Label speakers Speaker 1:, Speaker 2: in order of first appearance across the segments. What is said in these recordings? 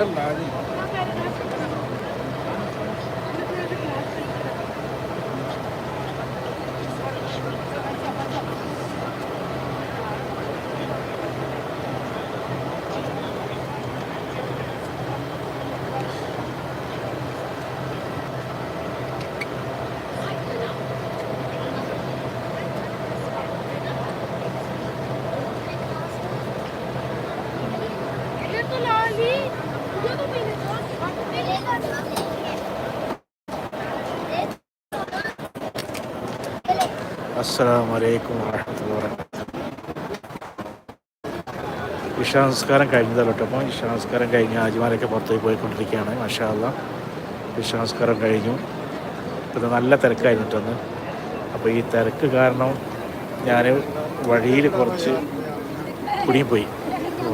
Speaker 1: Verdade. അസ്സാം വലൈക്കും വാഹമത്തുള്ള ഇഷാനമസ്കാരം കഴിഞ്ഞതല്ലോട്ടോ അപ്പോൾ ഇഷാനമസ്കാരം കഴിഞ്ഞ് ആജിമാരൊക്കെ പുറത്തേക്ക് പോയിക്കൊണ്ടിരിക്കുകയാണ്. മഷാല്ല ഇഷാനമസ്കാരം കഴിഞ്ഞു. പിന്നെ നല്ല തിരക്കായിരുന്നിട്ടൊന്ന് അപ്പോൾ ഈ തിരക്ക് കാരണം ഞാൻ വഴിയിൽ കുറച്ച് കുടുങ്ങിപ്പോയി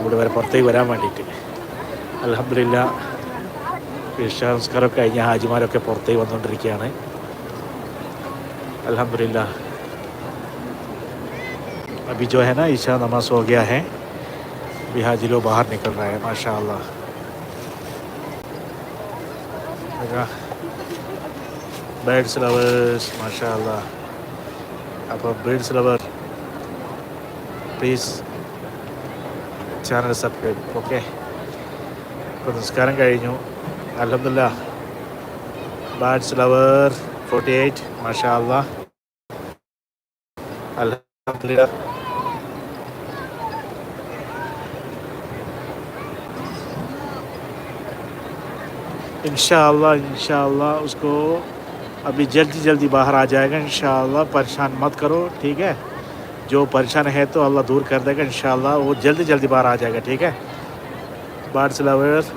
Speaker 1: ഇവിടെ വരെ പുറത്തേക്ക് വരാൻ വേണ്ടിയിട്ട്. അലഹമില്ല ഇഷാനമസ്കാരം കഴിഞ്ഞ് ആജിമാരൊക്കെ പുറത്തേക്ക് വന്നുകൊണ്ടിരിക്കുകയാണ്. അലഹമില്ല ابھی جو ہے نا عشاء نماز ہو گیا ہے ابھی حاجی لو باہر نکل رہا ہے ماشاء اللہ بیڈس لورس ماشاء اللہ آپ بیڈس چینل ప్లీజ్ اوکے సబ్స్క్రైబ్ ఓకే నమస్కారం കഴിഞ്ഞു അലഹമില്ല ബാഡ്സ് ലവർ ഫോർട്ടി എയ്റ്റ് മഷാ അല്ലാ അലഹമില്ല انشاءاللہ انشاءاللہ، اس کو ابھی جلدی جلدی باہر آ جائے گا، انشاءاللہ، پریشان مت کرو، ٹھیک ہے؟ جو پریشان ہے تو اللہ دور کر دے گا، انشاءاللہ، وہ جلدی جلدی باہر آ جائے گا، ٹھیک ہے؟ بارڈس لورس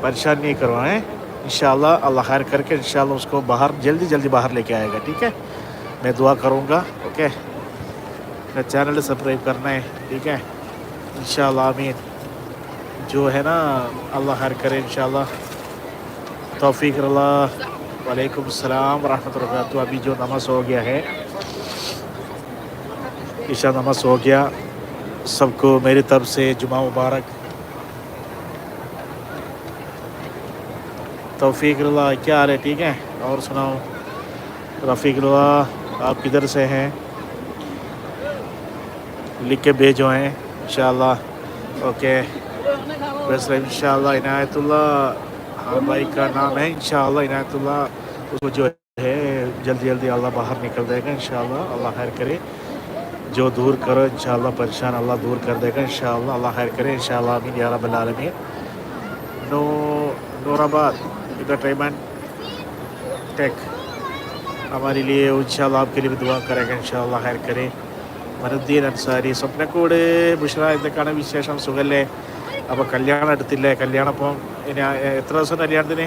Speaker 1: پریشان نہیں کرو، ہیں؟ انشاءاللہ، اللہ خیر کر کے انشاءاللہ اس کو باہر، جلدی جلدی باہر لے کے آئے گا، ٹھیک ہے؟ میں دعا کروں گا، اوکے؟ میں چینل سبسکرائب کرنا ہے، ٹھیک ہے؟ انشاءاللہ امین جو ہے نا، اللہ خیر کرے، انشاءاللہ۔ توفیق اللہ وعلیکم السلام ورحمۃ اللہ وبرکاتہ۔ ابھی جو نماز ہو گیا ہے، عشاء نماز ہو گیا۔ سب کو میری طرف سے جمعہ مبارک۔ توفیق اللہ کیا حال ہے؟ ٹھیک ہے اور سناؤ۔ رفیق اللہ آپ کدھر سے ہیں؟ لکھ کے بھیجو ہیں، انشاءاللہ۔ اوکے۔ بس ان شاء اللہ عنایت اللہ۔ اور بھائی کا نام ہے، انشاءاللہ، عنایت اللہ۔ اس کو جو ہے، جلدی جلدی اللہ باہر نکل دے گا، انشاءاللہ۔ اللہ خیر کرے۔ جو دور کرو، انشاءاللہ، پریشان اللہ دور کر دے گا، انشاءاللہ۔ اللہ خیر کرے، انشاءاللہ۔ امین اللہ رب نو نور آباد انٹرٹینمنٹ ٹیک ہمارے لیے انشاءاللہ آپ کے لیے بھی دعا کرے گا، انشاءاللہ خیر کرے۔ ಮರುದ್ದೀನ್ الدین انصاری سپنے کوڑے ಇದ್ದ ಕಾಣ ವಿಶೇಷ ಸುಗಲ್ಲೇ അപ്പോൾ കല്യാണം എടുത്തില്ലേ? കല്യാണം അപ്പോൾ എത്ര ദിവസം കല്യാണത്തിന്?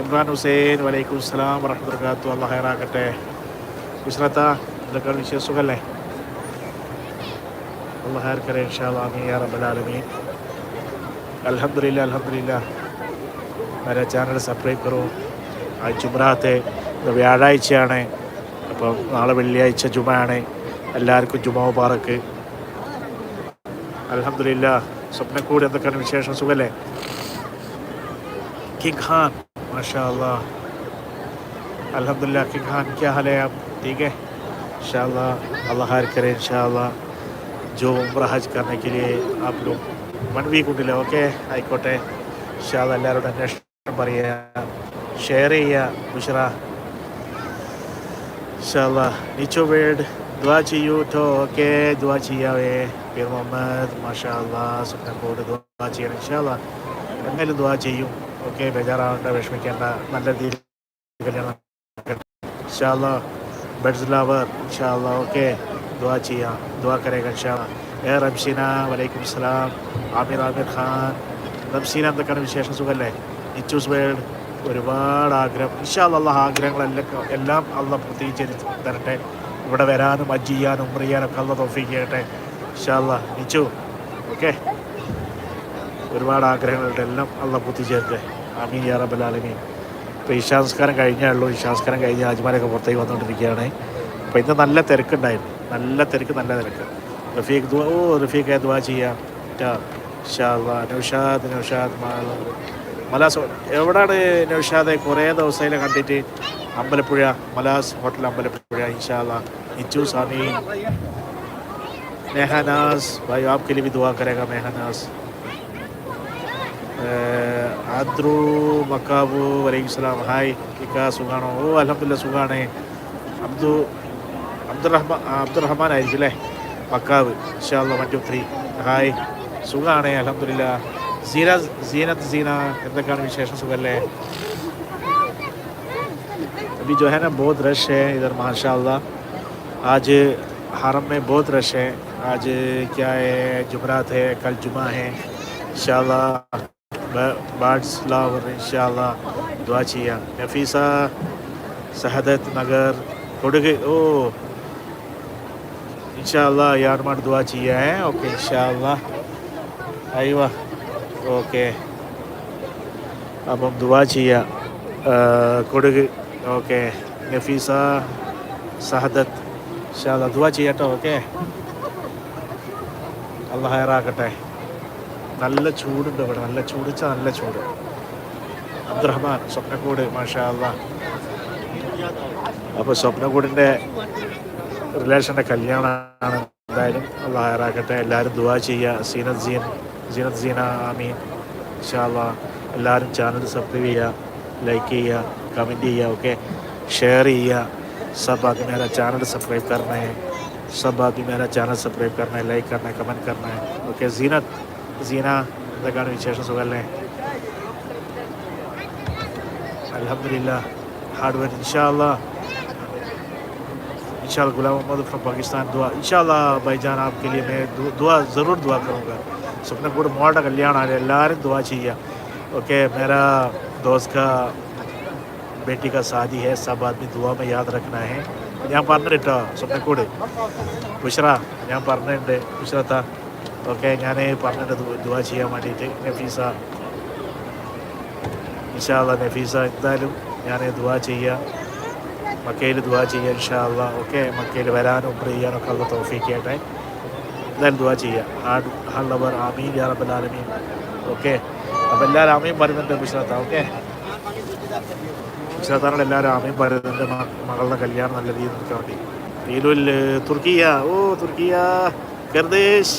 Speaker 1: ഇമ്രാൻ ഹുസൈൻ വലൈക്കും സ്ലാം വറഹമത്തുല്ലാത്തു അള്ള ഹൈറാക്കട്ടെ. വിശ്രത്ത എന്തൊക്കെയാണ് വിശേഷം അള്ള അള്ളാഹ് ഹൈർ കരെ ഇൻഷാല്ലാ ആമീൻ യാ റബ്ബൽ ആലമീൻ. അൽഹംദുലില്ലാ അൽഹംദുലില്ലാ ചാനൽ സബ്സ്ക്രൈബ് കറോ? ആ ജുമറാത്തെ വ്യാഴാഴ്ചയാണ്. അപ്പം നാളെ വെള്ളിയാഴ്ച ജുമയാണ് എല്ലാവർക്കും ജുമ മുബാറക്ക്. അലഹമില്ല سپنے کوریا تو کرنے شیشن سو گلے۔ کنگ خان ماشاءاللہ۔ الحمدللہ کنگ خان کیا حال ہے آپ؟ ٹھیک ہے؟ انشاءاللہ اللہ خیر کرے، انشاءاللہ۔ جو عمرہ حج کرنے کے لیے آپ لوگ من بھی کنڈ لے اوکے آئی کوٹے انشاءاللہ اللہ روڈا نیشن بریا شیئر ہے۔ یا بشرا۔ انشاءاللہ، نیچو ویڈ دعا چیئے تو اوکے دعا چیئے ہوئے പീർ മുഹമ്മദ് മാഷാ സുപ്രീം കോർട്ട് ദുവാ ചെയ്യണം ഇൻഷാല്ല എന്തായാലും ദുവാ ചെയ്യും. ഓക്കെ ബേജാറാവേണ്ട വിഷമിക്കേണ്ട. നല്ല രീതിയിൽ കല്യാണം ഇൻഷാല്ല ബെഡ്സ് ലവർ ഇൻഷാല്ല ഓക്കെ ദുവാ ചെയ്യാം. ദുവാ കരേഗ ഇൻഷാല്ല ഏ റംഷീന വലൈക്കും സലാം. ആമിർ ആമിർ ഖാൻ. റംഷീന എന്തൊക്കെയാണ് വിശേഷം? സുഖല്ലേ? ഇച്ചൂസ് വേൾഡ് ഒരുപാട് ആഗ്രഹം. ഇൻഷാല്ല അള്ളാഹ് ആഗ്രഹങ്ങളെല്ലാം എല്ലാം അള്ള പ്രത്യേകിച്ച് തരട്ടെ. ഇവിടെ വരാനും അജ് ചെയ്യാനും ഉമ്ര ചെയ്യാനൊക്കെ അള്ള തോഫിക്കട്ടെ ചെയ്യട്ടെ. ഇൻഷാല്ല നിച്ചു ഓക്കെ? ഒരുപാട് ആഗ്രഹങ്ങളുടെ എല്ലാം അള്ള പൂർത്തി ചേർത്ത് ആമീൻ യാ റബ്ബൽ ആലമീൻ. ഇപ്പോൾ ഇഷാസ്കാരം കഴിഞ്ഞേ ഉള്ളൂ. ഇഷാസ്കാരം കഴിഞ്ഞ് ആജ്മാരൊക്കെ പുറത്തേക്ക് വന്നുകൊണ്ടിരിക്കുകയാണ്. അപ്പോൾ ഇന്ന് നല്ല തിരക്കുണ്ടായിരുന്നു. നല്ല തിരക്ക് നല്ല തിരക്ക്. റഫീഖ് ദുവാ ഓ റഫീഖ് ദുവാ ചെയ്യാം? ഇൻഷാല്ല നൗഷാദ് നൗഷാദ് മാ- മലാസ് എവിടാണ് നൗഷാദെ? കുറേ ദിവസമായില്ല കണ്ടിട്ട്. അമ്പലപ്പുഴ മലാസ് ഹോട്ടൽ അമ്പലപ്പുഴ ഇൻഷാല്ല നിച്ചു സ്വാമി مہناز بھائی آپ کے لیے بھی دعا کرے گا نیحا ناز۔ آدرو مکابو وعلیکم السلام۔ ہائی کیکا سگانو۔ او، الحمدللہ، سگانے۔ عبدو، عبدالرحمن عبدالرحمن ആയിരിക്കുമല്ലേ മക്കാവ് ഇൻഷാല്ല വൺ ടു ത്രീ ഹായ് സുഖമാണ് അലഹമില്ല സീന സീനത്ത് സീന എന്തൊക്കെയാണ് വിശേഷം സുഖമല്ലേ ابھی جو ہے نا، بہت رش ہے ادھر ماشاء اللہ آج حرم میں بہت رش ہے۔ آج کیا ہے؟ جمعرات ہے، کل جمعہ ہے۔ انشاءاللہ بارڈس لاہور انشاءاللہ دعا چاہیے۔ نفیسہ سہدت نگر کوڈگی او۔ انشاءاللہ یار مار دعا چاہیے۔ ہیں اوکے، انشاءاللہ۔ آئیوہ اوکے۔ اب ہم دعا چاہیے۔ کوڈگی اوکے۔ نفیسہ سہدت انشاءاللہ دعا چاہیے۔ تو اوکے۔ അല്ല ഹയറാക്കട്ടെ നല്ല ചൂടുണ്ട് ഇവിടെ. നല്ല ചൂടിച്ച നല്ല ചൂട്. അബ്ദുറഹ്മാൻ സ്വപ്നക്കൂട് മാഷാ അല്ലാ അപ്പോൾ സ്വപ്നക്കൂടിന്റെ റിലേഷന്റെ കല്യാണമാണ് എന്തായാലും അല്ല ഹയറാക്കട്ടെ എല്ലാവരും ദുവാ ചെയ്യുക സീനത്ത് സീൻ സീനത്ത് സീന ആമീൻ. ഇൻഷാല്ല എല്ലാവരും ചാനൽ സബ്സ്ക്രൈബ് ചെയ്യുക ലൈക്ക് ചെയ്യുക കമന്റ് ചെയ്യുക ഓക്കെ ഷെയർ ചെയ്യുക سب آدمی میرا چینل سبسکرائب کرنا ہے، لائک کرنا ہے، کمنٹ کرنا ہے۔ اوکے، زینت، زینا وغیرہ لیں الحمد للہ ہارڈ ویئر ان شاء اللہ ان شاء اللہ غلام محمد فرام پاکستان، دعا۔ ان شاء اللہ بھائی جان، آپ کے لیے میں دعا ضرور دعا کروں گا۔ سپنا پور موٹا کلیان آ رہے لار دعا چاہیے اوکے، میرا دوست کا، بیٹی کا شادی ہے، سب آدمی دعا میں یاد رکھنا ہے۔ ഞാൻ പറഞ്ഞു കേട്ടോ സ്വപ്നക്കൂട് ബുഷ്ര ഞാൻ പറഞ്ഞിട്ടുണ്ട്. ബുഷ്രത്ത ഓക്കെ ഞാൻ പറഞ്ഞിട്ട് ദുവാ ചെയ്യാൻ വേണ്ടിയിട്ട്. നഫീസ. ഇൻഷാല്ല നഫീസ എന്തായാലും ഞാൻ ദുവാ ചെയ്യുക മക്കയിൽ ദുവാ ചെയ്യുക ഇൻഷാല്ല ഓക്കെ മക്കയിൽ വരാനും ചെയ്യാനും ഒക്കെ ഉള്ള തോഫിക്കട്ടെ എന്തായാലും ദുവാ ചെയ്യുക ഹാർഡ് ഹാർഡ് ലവർ ആമീൻ യാ റബ്ബൽ ആലമീൻ. ഓക്കെ അപ്പോൾ എല്ലാവരും ആമീൻ പറയുന്നുണ്ട് ബുഷറത്ത. ഓക്കെ. ബിഷ്രത്താനോട് എല്ലാവരും ആമയും ഭരതന്റെ മകളുടെ കല്യാണം നല്ല രീതിയിൽ നിൽക്കാൻ വേണ്ടി തീരുവിൽ തുർക്കിയ ഓ തുർക്കിയ ഗർദേശ്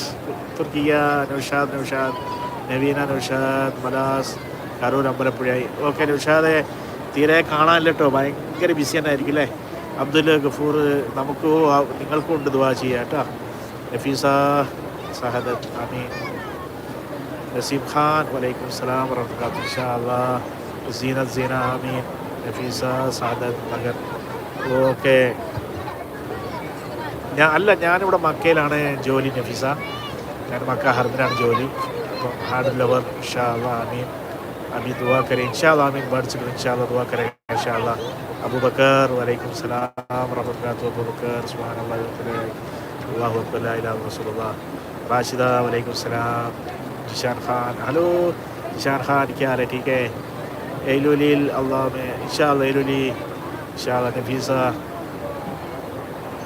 Speaker 1: തുർക്കിയ നൗഷാദ് നൗഷാദ് നവീന നൗഷാദ് മലാസ് കരൂർ അമ്പലപ്പുഴയായി. ഓക്കെ നൗഷാദെ തീരെ കാണാനില്ല കേട്ടോ ഭയങ്കര ബിസി തന്നെ ആയിരിക്കും അല്ലേ അബ്ദുൽ ഗഫൂർ നമുക്ക് നിങ്ങൾക്കും ഉണ്ട് ദുവാ ചെയ്യാം കേട്ടോ നഫീസ സഹദത്ത് അമീൻ നസീം ഖാൻ വലൈക്കും സ്ലാം വറഹ്മത്തുള്ളാഹി ഇൻഷാ അള്ളാ സീനത്ത് സീന ആമീൻ. നഫീസ സാദത്ത് തകർ. ഓക്കെ. ഞാൻ അല്ല ഞാനിവിടെ മക്കയിലാണ് ജോലി നഫീസ ഞാൻ മക്ക ഹർദിനാണ് ജോലി. അപ്പം ഹാർഡ് ലവർ ഇൻഷാ അല്ലാ അമീൻ അബി ദുവാ കരെ. ഇൻഷാ അല്ലാ അമീൻ മേടിച്ചിട്ട് ഇൻഷാ അല്ലാ ദുവാ കരെ വലൈക്കും സലാം റഹ്മത്ത് അബുബക്കർ സുഹാൻ റാഷിദ വലൈക്കും സലാം. ജിഷാൻ ഖാൻ. ഹലോ ജിഷാൻ ഖാൻ ക്യാ ടീക്കേ എയിലൂലിയിൽ അള്ളാഹ് ഇഷാല്ല എയിലൂലി ഇഷാല്ല നഫീസ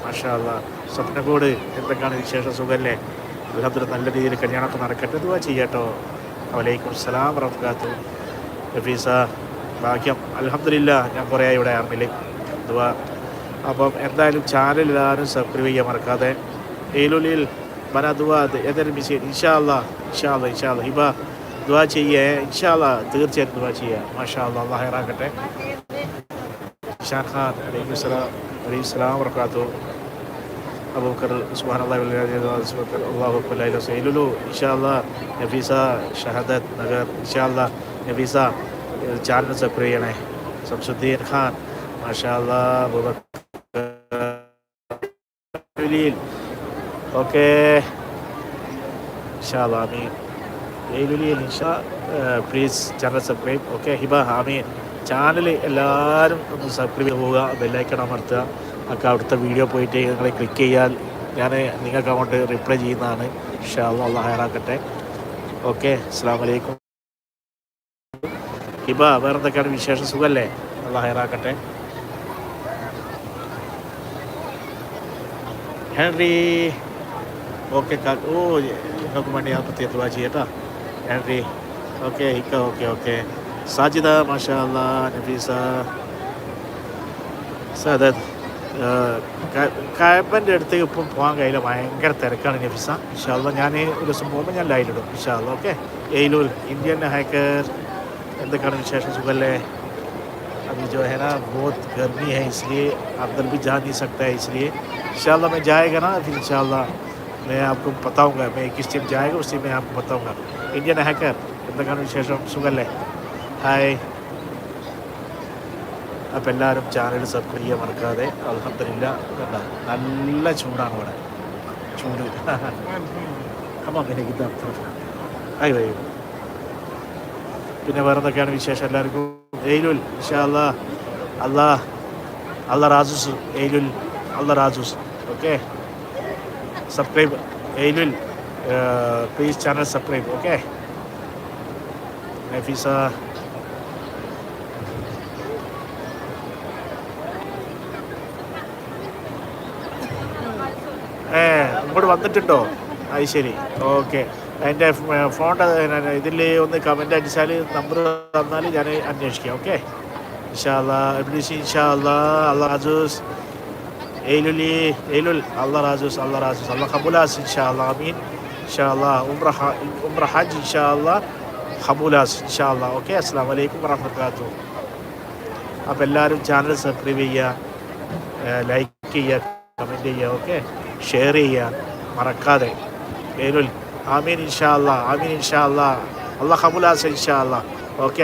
Speaker 1: മഷാല്ല സ്വപ്നകോട് എന്തൊക്കെയാണ് വിശേഷ? സുഖല്ലേ? അലഹദ്ര നല്ല രീതിയിൽ കല്യാണമൊക്കെ നടക്കട്ടെ ഇതുവാ ചെയ്യട്ടോ. വലൈക്കും സലാം വർക്കാത്തു നഫീസ ഭാഗ്യം. അലഹമില്ല ഞാൻ കുറേ ഇവിടെ ആർമിൽ ഇതുവാ അപ്പം എന്തായാലും ചാനൽ എല്ലാവരും സബ്സ്ക്രൈബ് ചെയ്യാൻ മറക്കാതെ. എയിലുലിൽ ബനദുവാദ് എതിർമിസ് ഇൻഷാ അല്ലാ ഇൻഷാ അല്ലാ ഇൻഷാ അല്ലാ ഹിബ. ദുവാ ചെയ്യേ ഇൻഷാല്ല തീർച്ചയായിട്ടും ദുവാ ചെയ്യുക മാഷാ അല്ലാ അള്ളാഹ് ഹൈറാക്കട്ടെ ഷാൻ ഖാൻ അലൈഹി സ്വലാം അലൈഹി സ്വലാം വർക്കാത്തു അബൂ ബക്കർ സുബ്ഹാൻ അല്ലാഹി വൽ ബക്കർ അല്ലാഹു അക്ബർ ലാ ഇലാഹ ഇല്ലല്ലാഹു ഇൻഷാല്ലാ നഫീസ ഷഹദത്ത് നഗർ ഇൻഷാല്ലാ നഫീസ ചാനൽ സബ്സ്ക്രൈബ് ചെയ്യണേ സംസുദ്ദീൻ ഖാൻ മാഷാല്ലാ അബൂ ബക്കർ ഓക്കെ ഇൻഷാല്ലാ ആമീൻ ഏലുലിയിൽ ഇൻഷാ please channel subscribe okay Hiba Hami. Channel എല്ലാവരും ഒന്ന് സബ്സ്ക്രൈബ് പോവുക. ബെല്ലൈക്കൺ അമർത്തുക. ഒക്കെ അവിടുത്തെ വീഡിയോ പോയിട്ട് നിങ്ങൾ ക്ലിക്ക് ചെയ്യാൽ ഞാൻ നിങ്ങൾക്ക് അങ്ങോട്ട് റിപ്ലൈ ചെയ്യുന്നതാണ്. അല്ലാ അള്ളാഹ് ഹയറാക്കട്ടെ. ഓക്കെ അസ്സാം വലൈക്കും ഹിബ വേറെ എന്തൊക്കെയാണ് വിശേഷം? സുഖമല്ലേ അള്ളാഹ് ഹയറാക്കട്ടെ. ഹെൻറി ഓക്കെ ഓ നിങ്ങൾക്ക് വേണ്ടി ഞാൻ പ്രത്യേക ചെയ്യട്ടാ. Henry. اوکے ہکا اوکے اوکے ساجدہ ماشاء اللہ نفیسہ سعدت കയപ്പൻ്റെ അടുത്തേക്ക് ഇപ്പം പോകാൻ കഴിയില്ല. ഭയങ്കര തിരക്കാണ് നഫിസ ഇൻഷാല്ല ഞാൻ ഒരു ദിവസം പോകുമ്പോൾ ഞാൻ ലൈനിടും ഇൻഷാല്ല ഓക്കെ എയിലൂൽ ഇന്ത്യൻ ഹാക്കർ എന്തൊക്കെയാണ് വിശേഷം? സുഖല്ലേ? ابھی جو ہے نا بہت گرمی ہے اس لیے اندر بھی جا نہیں سکتا ہے اس لیے انشاءاللہ میں جائے گا نا پھر انشاءاللہ میں آپ کو بتاؤں گا میں کس ٹیم جائے گا اس ٹیم میں آپ کو بتاؤں گا ഇന്ത്യൻ ഹാക്കർ എന്തൊക്കെയാണ് വിശേഷം? സുഖല്ലേ? ഹായ് അപ്പം എല്ലാവരും ചാനൽ സബ്സ്ക്രൈബ് ചെയ്യാൻ മറക്കാതെ അലഹദില്ല കണ്ട? നല്ല ചൂടാണ് ഇവിടെ. ചൂട്. അപ്പം അങ്ങനെയൊക്കെ അയ്യോ അയ്യോ പിന്നെ വേറെ എന്തൊക്കെയാണ് വിശേഷം എല്ലാവർക്കും? എയിലുൽ വിശാ അല്ല. അല്ല അല്ല റാജൂസ് എയിലുൽ അല്ല റാജൂസ് okay subscribe എയിലുൽ please channel subscribe okay Nafeesa ഏ ഇങ്ങോട്ട് വന്നിട്ടുണ്ടോ? അത് ശരി ഓക്കെ എന്റെ ഫോണിന്റെ ഇതിൽ ഒന്ന് കമന്റ് അടിച്ചാൽ നമ്പർ തന്നാൽ ഞാൻ അന്വേഷിക്കാം ഓക്കെ ഇൻഷാല്ലാ ഇബ്ലീസ് ഇൻഷാല്ലാ അല്ലാ റാജൂസ് എയ്ലുലി എയ്ലുൽ അല്ലാ റാജൂസ് അല്ലാ റാജൂസ് അല്ലാ ഖബുലാസ് ഇൻഷാല്ലാ അമീൻ. ഇൻഷാല്ലാ ഉംറ ഉംറ ഹജ്ജ് ഇൻഷാല്ലാ ഖബുലാസ് ഇൻഷാല്ലാ ഓക്കെ? അസ്സാം വലൈക്കും വറഹമത്തുള്ളാഹി അപ്പോൾ എല്ലാവരും ചാനൽ സബ്സ്ക്രൈബ് ചെയ്യുക ലൈക്ക് ചെയ്യുക കമന്റ് ചെയ്യുക ഓക്കെ? ഷെയർ ചെയ്യുക മറക്കാതെ. ആമീൻ ഇൻഷാ അല്ലാ ആമീൻ ഇൻഷാ അല്ലാ അള്ളാഹ് ഹബുലാസ് ഇൻഷാ അല്ലാ ഓക്കെ?